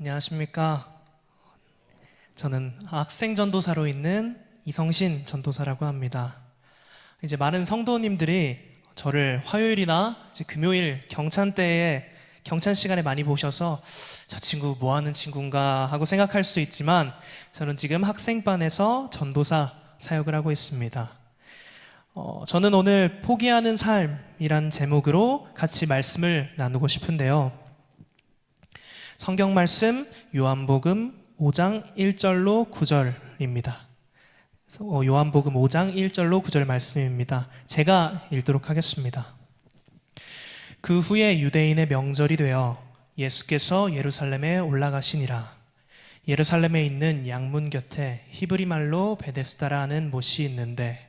안녕하십니까. 저는 학생 전도사로 있는 이성신 전도사라고 합니다. 이제 많은 성도님들이 저를 화요일이나 금요일 경찬 때에 경찬 시간에 많이 보셔서 저 친구 뭐 하는 친구인가 하고 생각할 수 있지만 저는 지금 학생반에서 전도사 사역을 하고 있습니다. 어, 저는 오늘 포기하는 삶이란 제목으로 같이 말씀을 나누고 싶은데요. 성경 말씀 요한복음 5장 1절로 9절입니다. 어, 요한복음 5장 1절로 9절 말씀입니다. 제가 읽도록 하겠습니다. 그 후에 유대인의 명절이 되어 예수께서 예루살렘에 올라가시니라. 예루살렘에 있는 양문 곁에 히브리 말로 베데스다라 하는 못이 있는데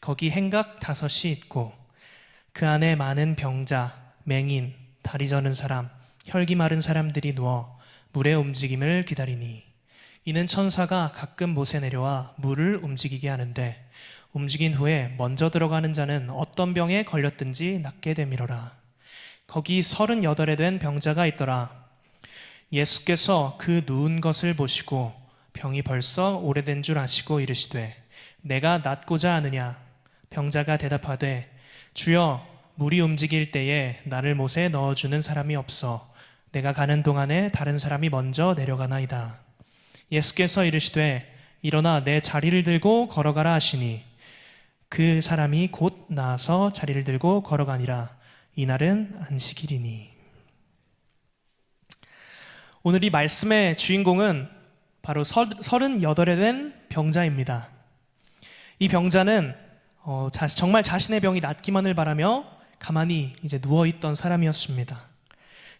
거기 행각 다섯이 있고 그 안에 많은 병자, 맹인, 다리 저는 사람, 혈기 마른 사람들이 누워 물의 움직임을 기다리니 이는 천사가 가끔 못에 내려와 물을 움직이게 하는데 움직인 후에 먼저 들어가는 자는 어떤 병에 걸렸든지 낫게 되밀어라. 거기 서른여덟에 된 병자가 있더라. 예수께서 그 누운 것을 보시고 병이 벌써 오래된 줄 아시고 이르시되 내가 낫고자 하느냐 병자가 대답하되 주여 물이 움직일 때에 나를 못에 넣어주는 사람이 없어 내가 가는 동안에 다른 사람이 먼저 내려가나이다. 예수께서 이르시되 일어나 내 자리를 들고 걸어가라 하시니 그 사람이 곧 나아서 자리를 들고 걸어가니라. 이날은 안식일이니. 오늘 이 말씀의 주인공은 바로 서른여덟에 된 병자입니다. 이 병자는 어, 자, 정말 자신의 병이 낫기만을 바라며 가만히 이제 누워 있던 사람이었습니다.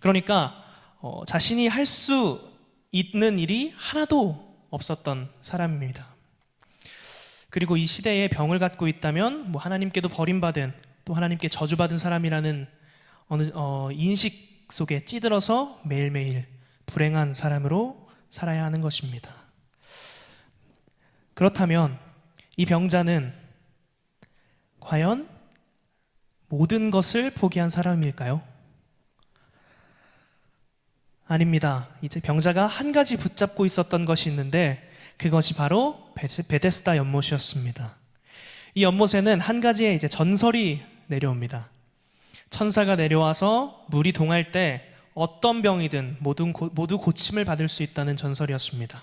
그러니까 어, 자신이 할 수 있는 일이 하나도 없었던 사람입니다. 그리고 이 시대에 병을 갖고 있다면 뭐 하나님께도 버림받은 또 하나님께 저주받은 사람이라는 어느 어, 인식 속에 찌들어서 매일매일 불행한 사람으로 살아야 하는 것입니다. 그렇다면 이 병자는 과연 모든 것을 포기한 사람일까요? 아닙니다. 이제 병자가 한 가지 붙잡고 있었던 것이 있는데 그것이 바로 베데스다 연못이었습니다. 이 연못에는 한 가지의 이제 전설이 내려옵니다. 천사가 내려와서 물이 동할 때 어떤 병이든 모두, 모두 고침을 받을 수 있다는 전설이었습니다.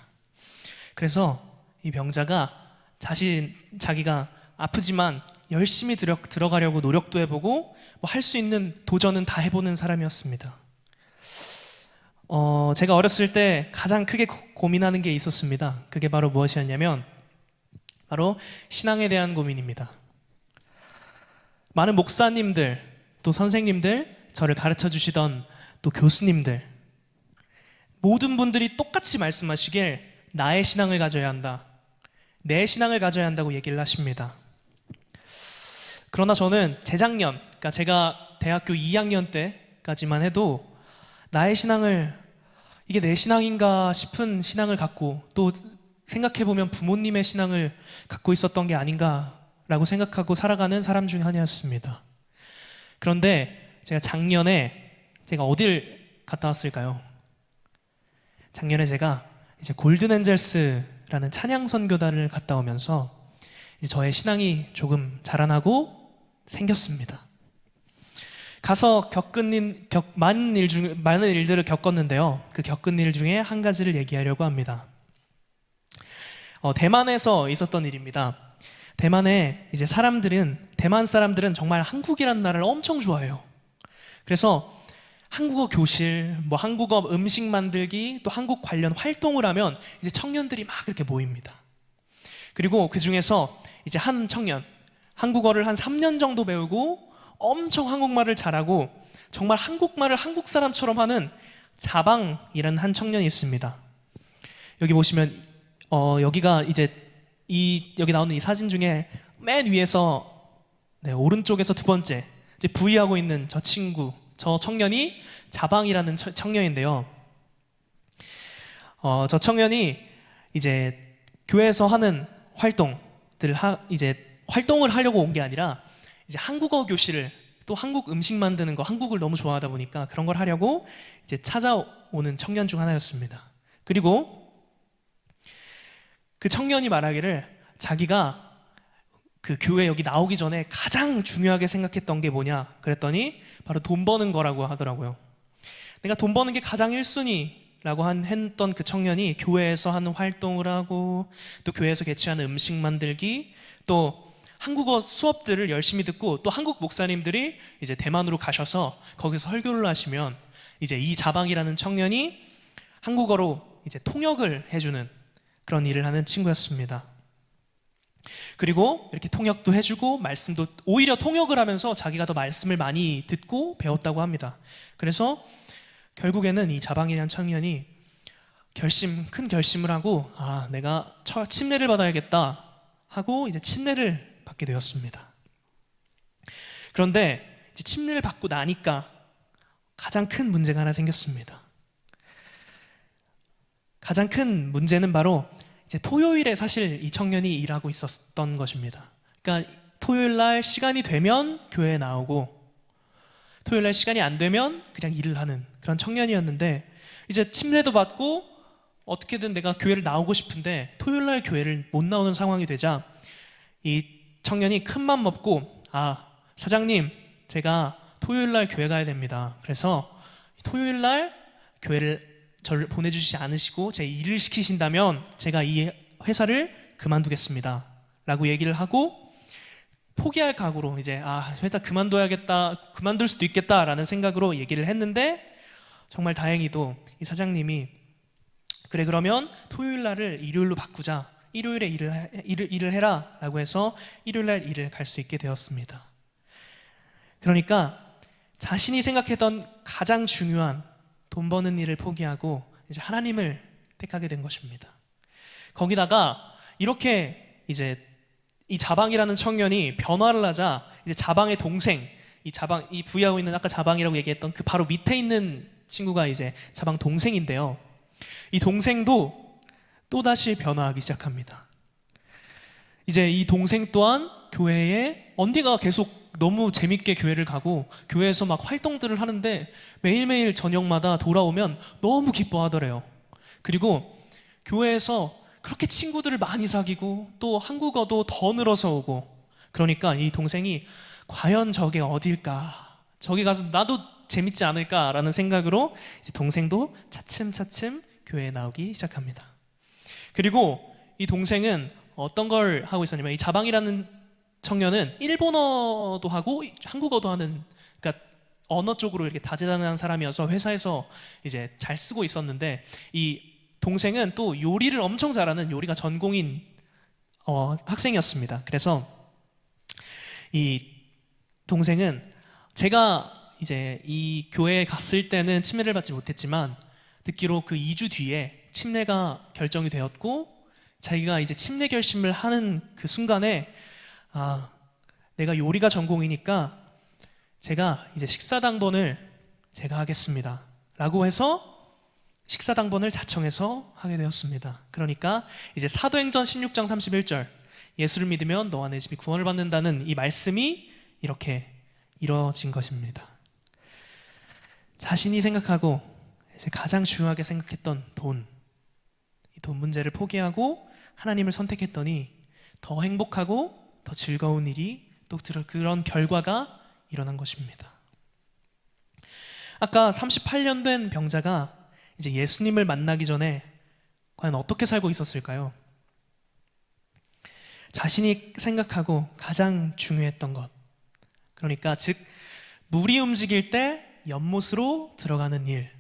그래서 이 병자가 자신 자기가 아프지만 열심히 들어, 들어가려고 노력도 해보고 뭐 할 수 있는 도전은 다 해보는 사람이었습니다. 어, 제가 어렸을 때 가장 크게 고민하는 게 있었습니다. 그게 바로 무엇이었냐면 바로 신앙에 대한 고민입니다. 많은 목사님들 또 선생님들 저를 가르쳐 주시던 또 교수님들 모든 분들이 똑같이 말씀하시길 나의 신앙을 가져야 한다. 내 신앙을 가져야 한다고 얘기를 하십니다. 그러나 저는 재작년, 그러니까 제가 대학교 2학년 때까지만 해도 나의 신앙을 이게 내 신앙인가 싶은 신앙을 갖고 또 생각해보면 부모님의 신앙을 갖고 있었던 게 아닌가라고 생각하고 살아가는 사람 중 하나였습니다. 그런데 제가 작년에 제가 어딜 갔다 왔을까요? 작년에 제가 이제 골든 엔젤스라는 찬양 선교단을 갔다 오면서 저의 신앙이 조금 자라나고 생겼습니다. 가서 겪은 일, 겪, 많은 일 중, 많은 일들을 겪었는데요. 그 겪은 일 중에 한 가지를 얘기하려고 합니다. 어, 대만에서 있었던 일입니다. 대만에 이제 사람들은, 대만 사람들은 정말 한국이라는 나라를 엄청 좋아해요. 그래서 한국어 교실, 뭐 한국어 음식 만들기, 또 한국 관련 활동을 하면 이제 청년들이 막 이렇게 모입니다. 그리고 그 중에서 이제 한 청년, 한국어를 한 3년 정도 배우고 엄청 한국말을 잘하고 정말 한국말을 한국 사람처럼 하는 자방이라는 한 청년이 있습니다. 여기 보시면 어, 여기가 이제 이 여기 나오는 이 사진 중에 맨 위에서 네, 오른쪽에서 두 번째 이제 부위하고 있는 저 친구 저 청년이 자방이라는 처, 청년인데요. 어, 저 청년이 이제 교회에서 하는 활동들 하, 이제 활동을 하려고 온 게 아니라 이제 한국어 교실을 또 한국 음식 만드는 거, 한국을 너무 좋아하다 보니까 그런 걸 하려고 이제 찾아오는 청년 중 하나였습니다. 그리고 그 청년이 말하기를 자기가 그 교회 여기 나오기 전에 가장 중요하게 생각했던 게 뭐냐 그랬더니 바로 돈 버는 거라고 하더라고요. 내가 돈 버는 게 가장 1순위라고 한 했던 그 청년이 교회에서 하는 활동을 하고 또 교회에서 개최하는 음식 만들기 또 한국어 수업들을 열심히 듣고 또 한국 목사님들이 이제 대만으로 가셔서 거기서 설교를 하시면 이제 이 자방이라는 청년이 한국어로 이제 통역을 해주는 그런 일을 하는 친구였습니다. 그리고 이렇게 통역도 해주고 말씀도 오히려 통역을 하면서 자기가 더 말씀을 많이 듣고 배웠다고 합니다. 그래서 결국에는 이 자방이라는 청년이 결심 큰 결심을 하고 아 내가 처- 침례를 받아야겠다 하고 이제 침례를 받게 되었습니다. 그런데 침례를 받고 나니까 가장 큰 문제가 하나 생겼습니다. 가장 큰 문제는 바로 이제 토요일에 사실 이 청년이 일하고 있었던 것입니다. 그러니까 토요일 날 시간이 되면 교회에 나오고 토요일 날 시간이 안 되면 그냥 일을 하는 그런 청년이었는데 이제 침례도 받고 어떻게든 내가 교회를 나오고 싶은데 토요일 날 교회를 못 나오는 상황이 되자 이 청년이 큰 맘 먹고 아 사장님 제가 토요일 날 교회 가야 됩니다. 그래서 토요일 날 교회를 저를 보내주시지 않으시고 제 일을 시키신다면 제가 이 회사를 그만두겠습니다. 라고 얘기를 하고 포기할 각오로 이제 아 회사 그만둬야겠다 그만둘 수도 있겠다라는 생각으로 얘기를 했는데 정말 다행히도 이 사장님이 그래 그러면 토요일 날을 일요일로 바꾸자 일요일에 일을, 해- 일을, 일을 해라 라고 해서 일요일 날 일을 갈 수 있게 되었습니다 그러니까 자신이 생각했던 가장 중요한 돈 버는 일을 포기하고 이제 하나님을 택하게 된 것입니다 거기다가 이렇게 이제 이 자방이라는 청년이 변화를 하자 이제 자방의 동생 이 자방 이 부위하고 있는 아까 자방이라고 얘기했던 그 바로 밑에 있는 친구가 이제 자방 동생인데요. 이 동생도 또 다시 변화하기 시작합니다. 이제 이 동생 또한 교회에 언니가 계속 너무 재밌게 교회를 가고 교회에서 막 활동들을 하는데 매일매일 저녁마다 돌아오면 너무 기뻐하더래요. 그리고 교회에서 그렇게 친구들을 많이 사귀고 또 한국어도 더 늘어서 오고 그러니까 이 동생이 과연 저게 어딜까 저기 가서 나도 재밌지 않을까라는 생각으로 이제 동생도 차츰차츰 교회에 나오기 시작합니다. 그리고 이 동생은 어떤 걸 하고 있었냐면 이 자방이라는 청년은 일본어도 하고 한국어도 하는 그러니까 언어 쪽으로 이렇게 다재다능한 사람이어서 회사에서 이제 잘 쓰고 있었는데 이 동생은 또 요리를 엄청 잘하는 요리가 전공인 어, 학생이었습니다. 그래서 이 동생은 제가 이제 이 교회에 갔을 때는 침례를 받지 못했지만 듣기로 그 2주 뒤에 침례가 결정이 되었고 자기가 이제 침례 결심을 하는 그 순간에 아 내가 요리가 전공이니까 제가 이제 식사 당번을 제가 하겠습니다. 라고 해서 식사 당번을 자청해서 하게 되었습니다. 그러니까 이제 사도행전 16장 31절 예수를 믿으면 너와 내 집이 구원을 받는다는 이 말씀이 이렇게 이루어진 것입니다. 자신이 생각하고 가장 중요하게 생각했던 돈, 이 돈 문제를 포기하고 하나님을 선택했더니 더 행복하고 더 즐거운 일이 또 그런 결과가 일어난 것입니다. 아까 38년 된 병자가 이제 예수님을 만나기 전에 과연 어떻게 살고 있었을까요? 자신이 생각하고 가장 중요했던 것. 그러니까 즉 물이 움직일 때 연못으로 들어가는 일.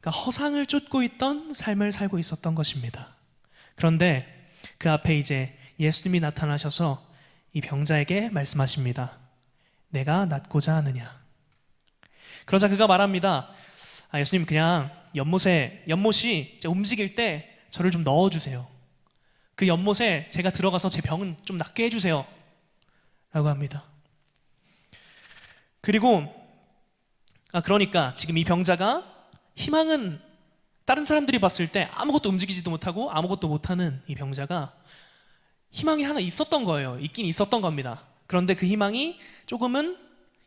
그러니까 허상을 쫓고 있던 삶을 살고 있었던 것입니다. 그런데 그 앞에 이제 예수님이 나타나셔서 이 병자에게 말씀하십니다. 내가 낫고자 하느냐. 그러자 그가 말합니다. 아, 예수님 그냥 연못에 연못이 움직일 때 저를 좀 넣어주세요. 그 연못에 제가 들어가서 제 병은 좀 낫게 해주세요. 라고 합니다. 그리고 아 그러니까 지금 이 병자가 희망은 다른 사람들이 봤을 때 아무것도 움직이지도 못하고 아무것도 못하는 이 병자가 희망이 하나 있었던 거예요. 있긴 있었던 겁니다. 그런데 그 희망이 조금은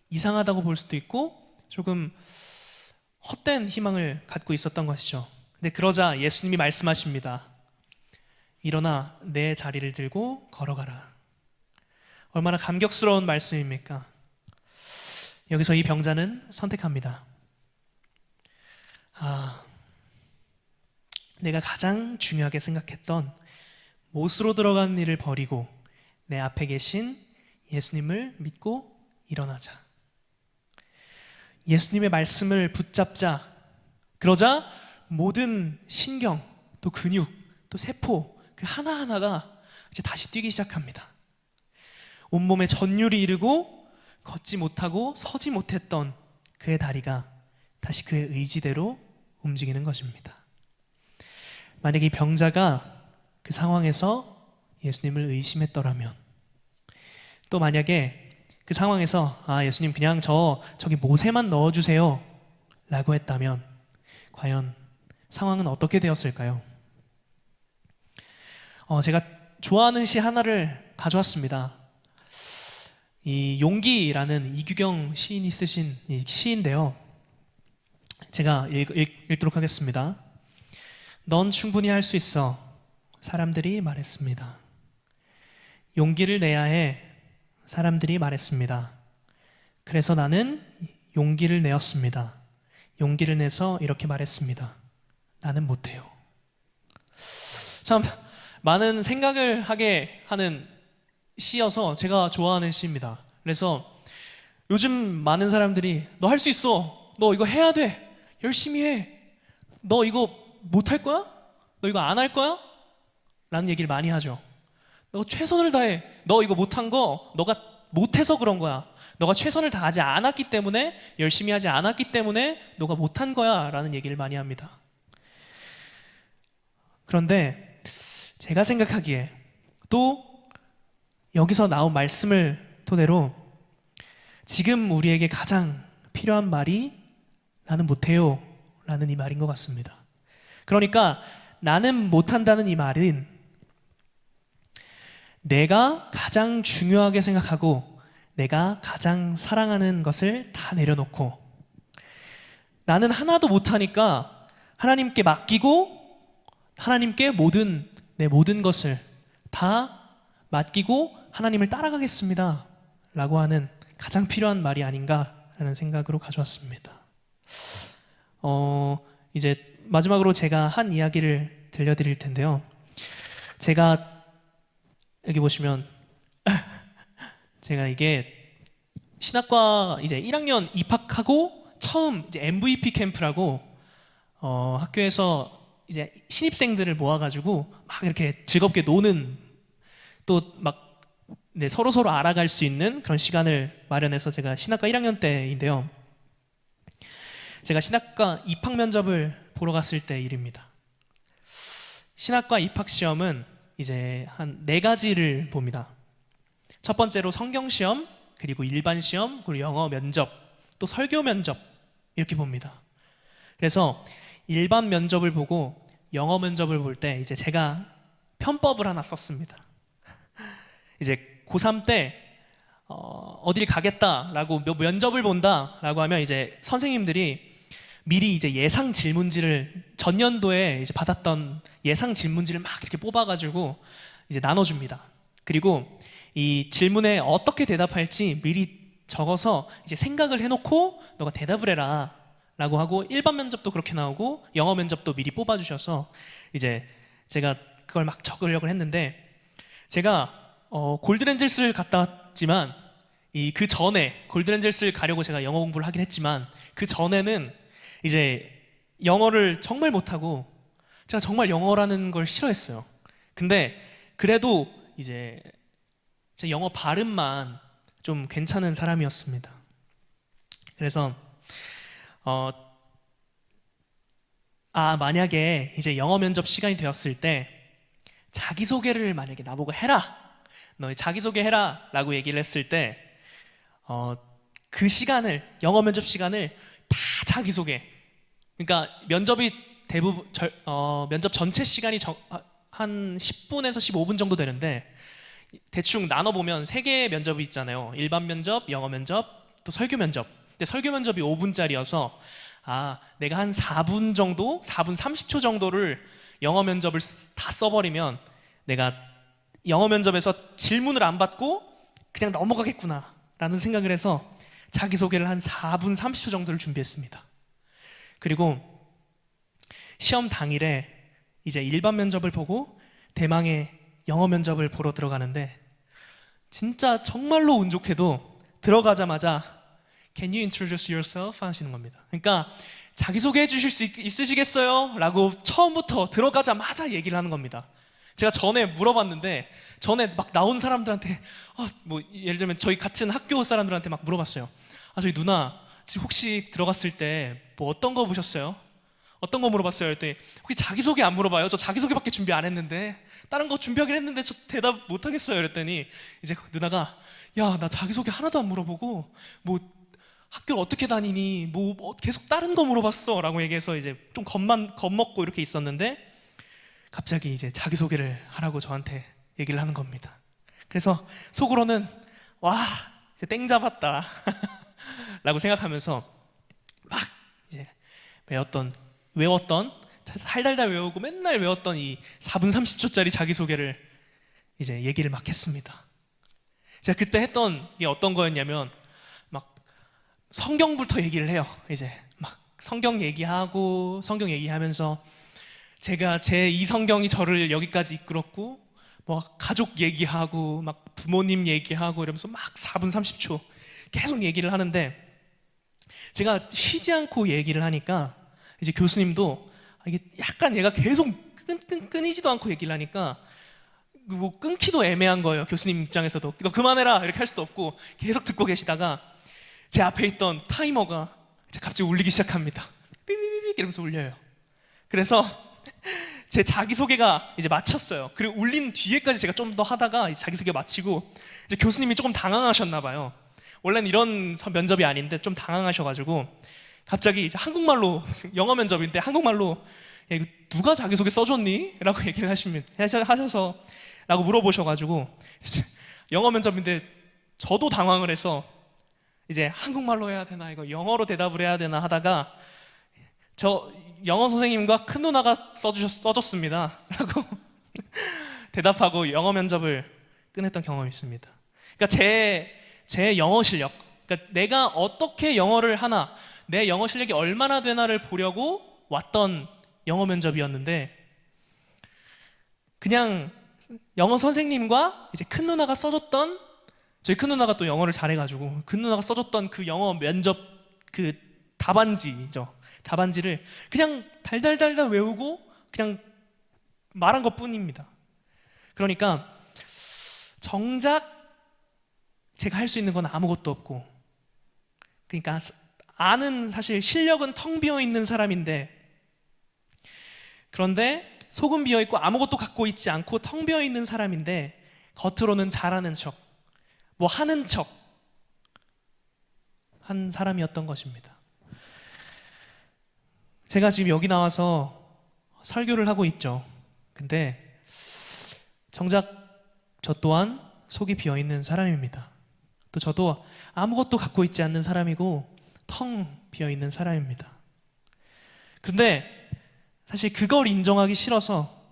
이상하다고 볼 수도 있고 조금 헛된 희망을 갖고 있었던 것이죠. 근데 그러자 예수님이 말씀하십니다. 일어나 내 자리를 들고 걸어가라. 얼마나 감격스러운 말씀입니까? 여기서 이 병자는 선택합니다. 아, 내가 가장 중요하게 생각했던 못으로 들어간 일을 버리고 내 앞에 계신 예수님을 믿고 일어나자. 예수님의 말씀을 붙잡자. 그러자 모든 신경, 또 근육, 또 세포 그 하나하나가 이제 다시 뛰기 시작합니다. 온몸에 전율이 이르고 걷지 못하고 서지 못했던 그의 다리가 다시 그의 의지대로 움직이는 것입니다. 만약에 이 병자가 그 상황에서 예수님을 의심했더라면 또 만약에 그 상황에서 아 예수님 그냥 저 저기 못에만 넣어 주세요 라고 했다면 과연 상황은 어떻게 되었을까요? 어, 제가 좋아하는 시 하나를 가져왔습니다. 이 용기라는 이규경 시인이 쓰신 이 시인데요. 제가 읽, 읽, 읽 도록 하겠습니다. 넌 충분히 할 수 있어. 사람들이 말했습니다. 용기를 내야 해. 사람들이 말했습니다. 그래서 나는 용기를 내었습니다. 용기를 내서 이렇게 말했습니다. 나는 못해요. 참, 많은 생각을 하게 하는 시여서 제가 좋아하는 시입니다. 그래서 요즘 많은 사람들이 너 할 수 있어. 너 이거 해야 돼. 열심히 해. 너 이거 못 할 거야? 너 이거 안 할 거야? 라는 얘기를 많이 하죠. 너 최선을 다해. 너 이거 못한 거 너가 못해서 그런 거야. 너가 최선을 다하지 않았기 때문에 열심히 하지 않았기 때문에 너가 못한 거야. 라는 얘기를 많이 합니다. 그런데 제가 생각하기에 또 여기서 나온 말씀을 토대로 지금 우리에게 가장 필요한 말이 나는 못해요. 라는 이 말인 것 같습니다. 그러니까 나는 못한다는 이 말은 내가 가장 중요하게 생각하고 내가 가장 사랑하는 것을 다 내려놓고 나는 하나도 못하니까 하나님께 맡기고 하나님께 모든 내 모든 것을 다 맡기고 하나님을 따라가겠습니다. 라고 하는 가장 필요한 말이 아닌가라는 생각으로 가져왔습니다. 어, 이제 마지막으로 제가 한 이야기를 들려드릴 텐데요. 제가 여기 보시면 제가 이게 신학과 이제 1학년 입학하고 처음 이제 MVP 캠프라고 어, 학교에서 이제 신입생들을 모아가지고 막 이렇게 즐겁게 노는 또막 네, 서로 서로 알아갈 수 있는 그런 시간을 마련해서 제가 신학과 1학년 때인데요. 제가 신학과 입학 면접을 보러 갔을 때 일입니다. 신학과 입학 시험은 이제 한 네 가지를 봅니다. 첫 번째로 성경 시험, 그리고 일반 시험, 그리고 영어 면접, 또 설교 면접 이렇게 봅니다. 그래서 일반 면접을 보고 영어 면접을 볼 때 이제 제가 편법을 하나 썼습니다. 이제 고3 때 어, 어디를 가겠다라고 면접을 본다라고 하면 이제 선생님들이 미리 이제 예상 질문지를 전년도에 이제 받았던 예상 질문지를 막 이렇게 뽑아가지고 이제 나눠줍니다. 그리고 이 질문에 어떻게 대답할지 미리 적어서 이제 생각을 해놓고 너가 대답을 해라 라고 하고 일반 면접도 그렇게 나오고 영어 면접도 미리 뽑아주셔서 이제 제가 그걸 막 적으려고 했는데 제가 어, 골드렌젤스를 갔다 왔지만 이 그 전에 골드렌젤스를 가려고 제가 영어 공부를 하긴 했지만 그 전에는 이제 영어를 정말 못하고 제가 정말 영어라는 걸 싫어했어요. 근데 그래도 이제 제 영어 발음만 좀 괜찮은 사람이었습니다. 그래서 어, 아 만약에 이제 영어 면접 시간이 되었을 때 자기 소개를 만약에 나보고 해라 너희 자기 소개 해라 라고 얘기를 했을 때, 어, 그 시간을, 영어 면접 시간을 다 자기 소개. 그러니까 면접이 대부분, 절, 어, 면접 전체 시간이 정, 한 10분에서 15분 정도 되는데, 대충 나눠 보면 세 개의 면접이 있잖아요. 일반 면접, 영어 면접, 또 설교 면접. 근데 설교 면접이 5분짜리여서 아, 내가 한 4분 정도, 4분 30초 정도를 영어 면접을 쓰- 다 써버리면 내가 영어 면접에서 질문을 안 받고 그냥 넘어가겠구나라는 생각을 해서 자기소개를 한 4분 30초 정도를 준비했습니다. 그리고 시험 당일에 이제 일반 면접을 보고 대망의 영어 면접을 보러 들어가는데 진짜 정말로 운 좋게도 들어가자마자 Can you introduce yourself? 하시는 겁니다. 그러니까 자기소개해 주실 수 있, 있으시겠어요? 라고 처음부터 들어가자마자 얘기를 하는 겁니다. 제가 전에 물어봤는데 전에 막 나온 사람들한테 아, 뭐 예를 들면 저희 같은 학교 사람들한테 막 물어봤어요. 아 저희 누나 혹시 들어갔을 때 뭐 어떤 거 보셨어요? 어떤 거 물어봤어요? 했더니 혹시 자기소개 안 물어봐요? 저 자기소개밖에 준비 안 했는데 다른 거 준비하긴 했는데 저 대답 못 하겠어요. 그랬더니 이제 누나가 야 나 자기소개 하나도 안 물어보고 뭐 학교를 어떻게 다니니 뭐, 뭐 계속 다른 거 물어봤어 라고 얘기해서 이제 좀 겁만 겁먹고 이렇게 있었는데 갑자기 이제 자기소개를 하라고 저한테 얘기를 하는 겁니다. 그래서 속으로는 와 이제 땡 잡았다 라고 생각하면서 막 이제 외웠던 외웠던 달달달 외우고 맨날 외웠던 이 4분 30초짜리 자기소개를 이제 얘기를 막 했습니다. 제가 그때 했던 게 어떤 거였냐면 막 성경부터 얘기를 해요. 이제 막 성경 얘기하고 성경 얘기하면서 제가 제 이 성경이 저를 여기까지 이끌었고 뭐 가족 얘기하고 막 부모님 얘기하고 이러면서 막 4분 30초 계속 얘기를 하는데 제가 쉬지 않고 얘기를 하니까 이제 교수님도 아, 이게 약간 얘가 계속 끈, 끈, 끊이지도 않고 얘기를 하니까 뭐 끊기도 애매한 거예요. 교수님 입장에서도 너 그만해라 이렇게 할 수도 없고 계속 듣고 계시다가 제 앞에 있던 타이머가 갑자기 울리기 시작합니다. 삐삐삐삐 이러면서 울려요. 그래서 제 자기소개가 이제 마쳤어요. 그리고 울린 뒤에까지 제가 좀 더 하다가 자기소개 마치고 이제 교수님이 조금 당황하셨나 봐요. 원래는 이런 서- 면접이 아닌데 좀 당황하셔가지고 갑자기 이제 한국말로 영어 면접인데 한국말로 야, 이거 누가 자기소개 써줬니? 라고 얘기를 하시면 하셔- 하셔서 라고 물어보셔가지고 영어 면접인데 저도 당황을 해서 이제 한국말로 해야 되나 이거 영어로 대답을 해야 되나 하다가 저 영어 선생님과 큰 누나가 써주셨 써줬습니다. 라고 대답하고 영어 면접을 끝냈던 경험이 있습니다. 그러니까 제, 제 영어 실력, 그러니까 내가 어떻게 영어를 하나, 내 영어 실력이 얼마나 되나를 보려고 왔던 영어 면접이었는데 그냥 영어 선생님과 이제 큰 누나가 써줬던 저희 큰 누나가 또 영어를 잘해가지고 큰 누나가 써줬던 그 영어 면접 그 답안지죠. 답안지를 그냥 달달달달 외우고 그냥 말한 것 뿐입니다. 그러니까 정작 제가 할 수 있는 건 아무것도 없고 그러니까 아는 사실 실력은 텅 비어 있는 사람인데 그런데 속은 비어 있고 아무것도 갖고 있지 않고 텅 비어 있는 사람인데 겉으로는 잘하는 척, 뭐 하는 척 한 사람이었던 것입니다. 제가 지금 여기 나와서 설교를 하고 있죠. 근데 정작 저 또한 속이 비어 있는 사람입니다. 또 저도 아무것도 갖고 있지 않는 사람이고 텅 비어 있는 사람입니다. 근데 사실 그걸 인정하기 싫어서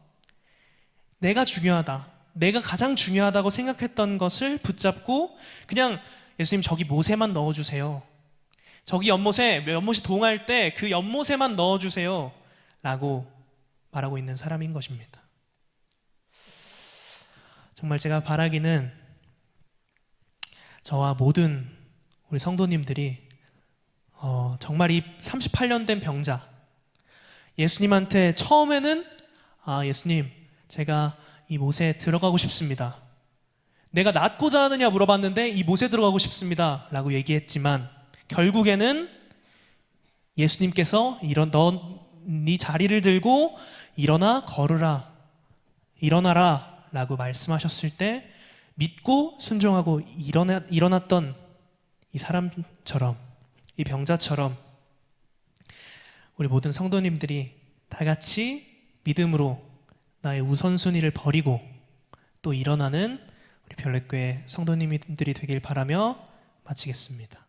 내가 중요하다. 내가 가장 중요하다고 생각했던 것을 붙잡고 그냥 예수님 저기 모세만 넣어주세요. 저기 연못에 연못이 동할 때 그 연못에만 넣어주세요. 라고 말하고 있는 사람인 것입니다. 정말 제가 바라기는 저와 모든 우리 성도님들이 어, 정말 이 38년 된 병자 예수님한테 처음에는 아 예수님 제가 이 못에 들어가고 싶습니다. 내가 낫고자 하느냐 물어봤는데 이 못에 들어가고 싶습니다. 라고 얘기했지만 결국에는 예수님께서 이런 너네 자리를 들고 일어나 걸으라 일어나라 라고 말씀하셨을 때 믿고 순종하고 일어나, 일어났던 이 사람처럼 이 병자처럼 우리 모든 성도님들이 다 같이 믿음으로 나의 우선순위를 버리고 또 일어나는 우리 별내교회 성도님들이 되길 바라며 마치겠습니다.